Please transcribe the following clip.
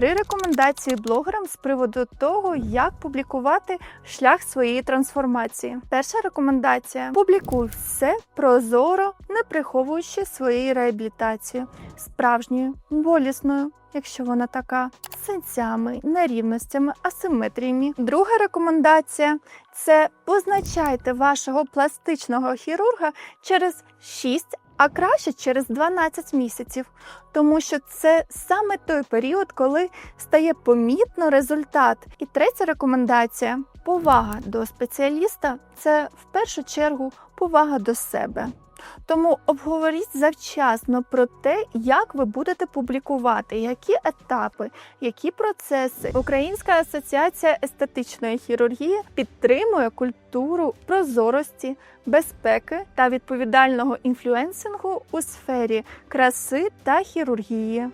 Три рекомендації блогерам з приводу того, як публікувати шлях своєї трансформації. Перша рекомендація: публікуй все прозоро, не приховуючи своєї реабілітації, справжньою, болісною. Якщо вона така, з синцями, нерівностями, асиметріями. Друга рекомендація це позначайте вашого пластичного хірурга через 6, а краще через 12 місяців, тому що це саме той період, коли стає помітно результат. І третя рекомендація повага до спеціаліста це в першу чергу повага до себе. Тому обговоріть завчасно про те, як ви будете публікувати, які етапи, які процеси. Українська асоціація естетичної хірургії підтримує культуру прозорості, безпеки та відповідального інфлюенсингу у сфері краси та хірургії.